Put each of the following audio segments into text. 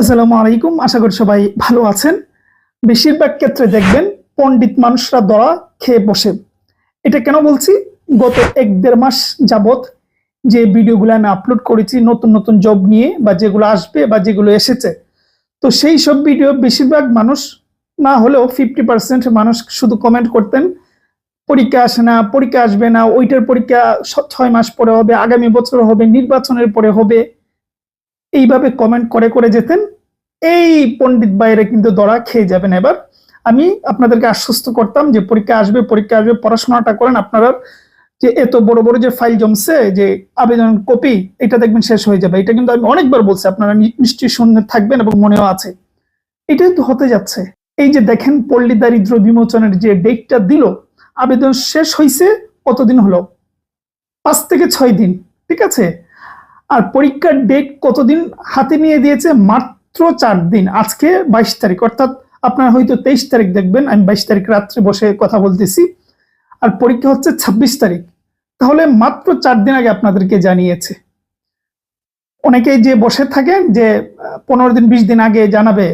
আসসালামু আলাইকুম। আশা করি সবাই ভালো আছেন। বেশিরভাগ ক্ষেত্রে দেখবেন পণ্ডিত মানুষরা দড়া খেয়ে বসে। এটা কেন বলছি? গত এক দেড় মাস যাবত যে ভিডিওগুলো আমি আপলোড করেছি, নতুন নতুন জব নিয়ে বা যেগুলো আসবে বা যেগুলো এসেছে, তো সেই সব ভিডিও বেশিরভাগ মানুষ না হলেও ফিফটি পার্সেন্ট মানুষ শুধু কমেন্ট করতেন, পরীক্ষা আসে না, পরীক্ষা আসবে না, ওইটার পরীক্ষা ছয় মাস পরে হবে, আগামী বছর হবে, নির্বাচনের পরে হবে। এইভাবে কমেন্ট করে করে যেতেন, এই পণ্ডিত বাইরে কিন্তু দড়া খেয়ে যাবেন। এবার আমি আপনাদেরকে আশ্বস্ত করতাম যে পরীক্ষা আসবে পরীক্ষা আসবে, পড়াশোনাটা করেন আপনারা, যে এত বড় বড় যে ফাইল জমছে, যে আবেদন কপি এটা দেখবেন শেষ হয়ে যাবে। এটা কিন্তু আমি অনেকবার বলছি, আপনারা নিশ্চয়ই শুনে থাকবেন এবং মনেও আছে। এটাই তো হতে যাচ্ছে। এই যে দেখেন পল্লী দারিদ্র বিমোচনের যে ডেটটা দিল, আবেদন শেষ হয়েছে কতদিন হলো? পাঁচ থেকে ছয় দিন, ঠিক আছে? আর পরীক্ষার ডেট কতদিন হাতে নিয়ে দিয়েছে? মাত্র চার দিন। আজকে বাইশ তারিখ। অর্থাৎ আপনার হয়তো তেইশ তারিখ দেখবেন। আমি বাইশ তারিখ রাত্রে বসে কথা বলতেছি। আর পরীক্ষা হচ্ছে ছাব্বিশ তারিখ। তাহলে মাত্র চার দিন আগে আপনাদেরকে জানিয়েছে। অনেকেই যে বসে থাকেন যে, পনেরো দিন, বিশ দিন আগে জানাবে,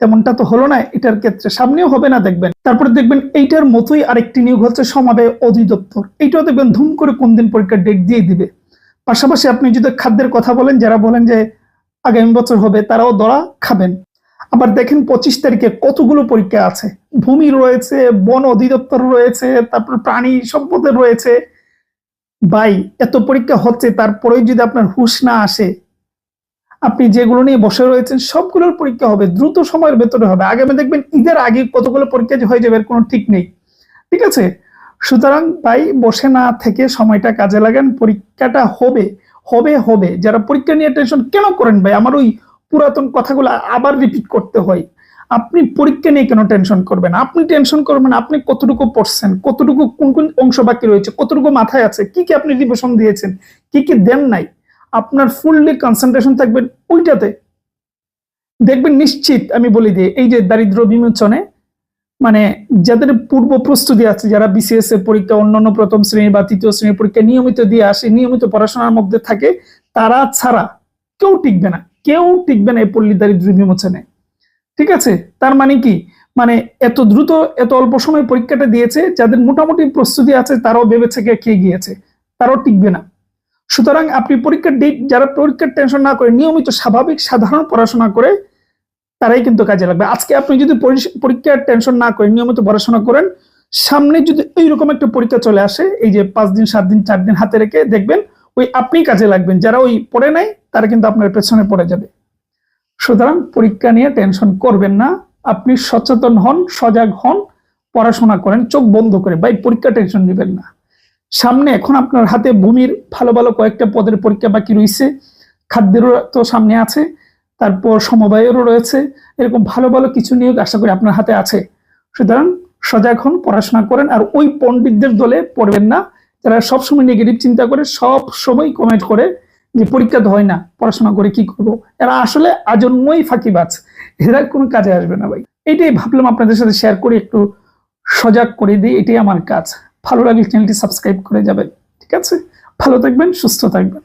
তেমনটা তো হলো না। এটার ক্ষেত্রে সামনেও হবে না দেখবেন। তারপরে দেখবেন এইটার মতোই আরেকটি নিয়োগ হচ্ছে সমাবে অধিদপ্তর। এইটাও দেখবেন ধুম করে কোন দিন পরীক্ষার ডেট দিয়ে দিবে। পাশাপাশি আপনি যদি খাদ্যের কথা বলেন, যারা বলেন যে আগামী বছর হবে, তারাও দড়া খাবেন। আবার দেখেন পঁচিশ তারিখে কতগুলো পরীক্ষা আছে। ভূমি রয়েছে, বন অধিদপ্তর রয়েছে, তারপর প্রাণী সম্পদের রয়েছে। বাই এত পরীক্ষা হচ্ছে তারপরেই যদি আপনার হুশ না আসে, আপনি যেগুলো নিয়ে বসে রয়েছেন, সবগুলোর পরীক্ষা হবে, দ্রুত সময়ের ভেতরে হবে। আগামী দেখবেন ঈদের আগে কতগুলো পরীক্ষা হয়ে যাবে কোনো ঠিক নেই। ঠিক আছে? সুতরাং ভাই, বসে না থেকে সময়টা কাজে লাগান। পরীক্ষাটা হবে হবে হবে। যারা পরীক্ষা নিয়ে টেনশন কেন করেন ভাই? আমার ওই পুরাতন কথাগুলো আবার রিপিট করতে হয়। আপনি পরীক্ষা নিয়ে কেন টেনশন করবেন? আপনি টেনশন করবেন, আপনি কতটুকু পড়ছেন? কতটুকু, কোন কোন অংশ বাকি রয়েছে? কতটুকু মাথায় আছে? কি কি আপনি রিভিশন দিয়েছেন? কি কি দেন নাই? আপনার ফুললি কনসেন্ট্রেশন থাকবে ওইটাতে দেখবেন নিশ্চিত আমি বলি দিই, এই যে দারিদ্র বিমোচনে মানে যাদের পূর্ব প্রস্তুতি আছে, যারা বিসিএস এর পরীক্ষা, অন্যান্য প্রথম শ্রেণি বা তৃতীয় শ্রেণির পরীক্ষা নিয়মিত দিয়ে আসে, নিয়মিত পড়াশোনার মধ্যে থাকে, তারা ছাড়া কেউ টিকবে না। কেউ টিকবে না এই পল্লী দারিদ্র বিমোচনে ঠিক আছে? তার মানে কি? মানে এত দ্রুত, এত অল্প সময় পরীক্ষাটা দিয়েছে, যাদের মোটামুটি প্রস্তুতি আছে, তারাও ভেবেছে কে খেয়ে গিয়েছে। তারাও টিকবে না। সুতরাং আপনি পরীক্ষার ডেট যারা পরীক্ষার টেনশন না করে, নিয়মিত স্বাভাবিক, সাধারণ পড়াশোনা করে তারাই কিন্তু কাজে লাগবে। আজকে আপনি যদি পরীক্ষার টেনশন না করেন, নিয়মিত পড়াশোনা করেন, সামনে যদি এইরকম একটা পরীক্ষা চলে আসে, এই যে পাঁচ দিন, সাত দিন, চার দিন হাতে রেখে দেখবেন ওই আপনি কাজে লাগবেন। যারা ওই পড়ে নাই, তারা কিন্তু আপনার পেছনে পড়ে যাবে। সুতরাং পরীক্ষা নিয়ে টেনশন করবেন না। আপনি সচেতন হন, সজাগ হন, পড়াশোনা করেন, চোখ বন্ধ করে, ভাই, পরীক্ষা টেনশন নেবেন না। সামনে এখন আপনার হাতে ভূমির ভালো ভালো কয়েকটা পদের পরীক্ষা বাকি রয়েছে খাদ্যেরও তো সামনে আছে। তারপর সমবায়েরও রয়েছে। এরকম ভালো ভালো কিছু নিয়োগ আশা করি আপনার হাতে আছে। সুতরাং সজাগ হন, পড়াশোনা করেন, আর ওই পণ্ডিতদের দলে পড়বেন না। যারা সবসময় নেগেটিভ চিন্তা করে সব সময় কমেন্ট করে যে পরীক্ষা তো হয় না, পড়াশোনা করে কি করব? এরা আসলে আজন্মই ফাঁকিবাজ। এরা কোনো কাজে আসবে না ভাই। এটাই ভাবলাম আপনাদের সাথে শেয়ার করে, একটু সজাগ করে দিই, এটাই আমার কাজ। ভালো লাগলে চ্যানেলটি সাবস্ক্রাইব করে যাবেন। ঠিক আছে? ভালো থাকবেন, সুস্থ থাকবেন।